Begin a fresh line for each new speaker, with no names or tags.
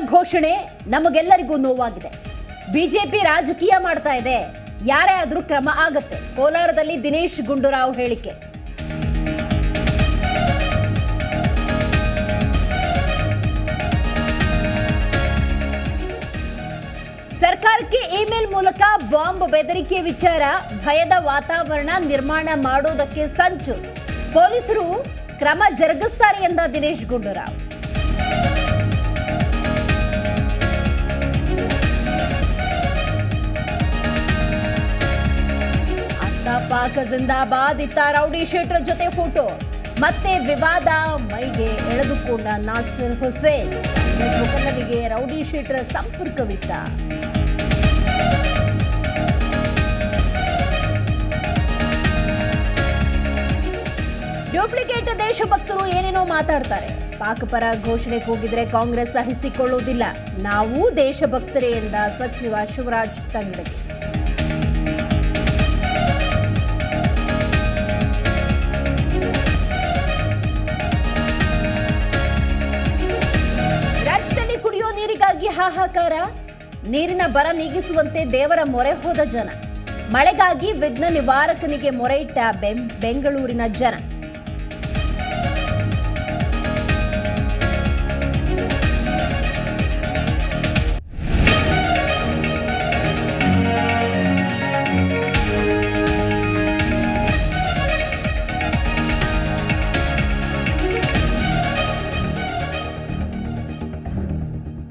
ಘೋಷಣೆ ನಮಗೆಲ್ಲರಿಗೂ ನೋವಾಗಿದೆ. ಬಿಜೆಪಿ ರಾಜಕೀಯ ಮಾಡ್ತಾ ಇದೆ. ಯಾರೇ ಆದ್ರೂ ಕ್ರಮ ಆಗತ್ತೆ. ಕೋಲಾರದಲ್ಲಿ ದಿನೇಶ್ ಗುಂಡೂರಾವ್ ಹೇಳಿಕೆ. ಸರ್ಕಾರಕ್ಕೆ ಇಮೇಲ್ ಮೂಲಕ ಬಾಂಬ್ ಬೆದರಿಕೆ ವಿಚಾರ, ಭಯದ ವಾತಾವರಣ ನಿರ್ಮಾಣ ಮಾಡೋದಕ್ಕೆ ಸಂಚು. ಪೊಲೀಸರು ಕ್ರಮ ಜರುಗಿಸ್ತಾರೆ ಎಂದ ದಿನೇಶ್ ಗುಂಡೂರಾವ್. ಪಾಕ ಜಿಂದಾಬಾದ್ ಇತ್ತ ರೌಡಿ ಶೀಟರ್ ಜೊತೆ ಫೋಟೋ. ಮತ್ತೆ ವಿವಾದ ಮೈಗೆ ಎಳೆದುಕೊಂಡ ನಾಸಿರ್ ಹುಸೇನ್. ಮುಖಂಡರಿಗೆ ರೌಡಿ ಶೀಟರ್ ಸಂಪರ್ಕವಿತ್ತ. ಡ್ಯೂಪ್ಲಿಕೇಟ್ ದೇಶಭಕ್ತರು ಏನೇನೋ ಮಾತಾಡ್ತಾರೆ. ಪಾಕ್ ಪರ ಘೋಷಣೆ ಕೂಗಿದ್ರೆ ಕಾಂಗ್ರೆಸ್ ಸಹಿಸಿಕೊಳ್ಳುವುದಿಲ್ಲ. ನಾವು ದೇಶಭಕ್ತರೇ ಎಂದ ಸಚಿವ ಶಿವರಾಜ್ ತಂಗಡಗಿ. ನೀರಿಗಾಗಿ ಹಾಹಾಕಾರ, ನೀರಿನ ಬರ ನೀಗಿಸುವಂತೆ ದೇವರ ಮೊರೆ ಹೋದ ಜನ. ಮಳೆಗಾಗಿ ವಿಘ್ನ ನಿವಾರಕನಿಗೆ ಮೊರೆ ಇಟ್ಟ ಬೆಂಗಳೂರಿನ ಜನ.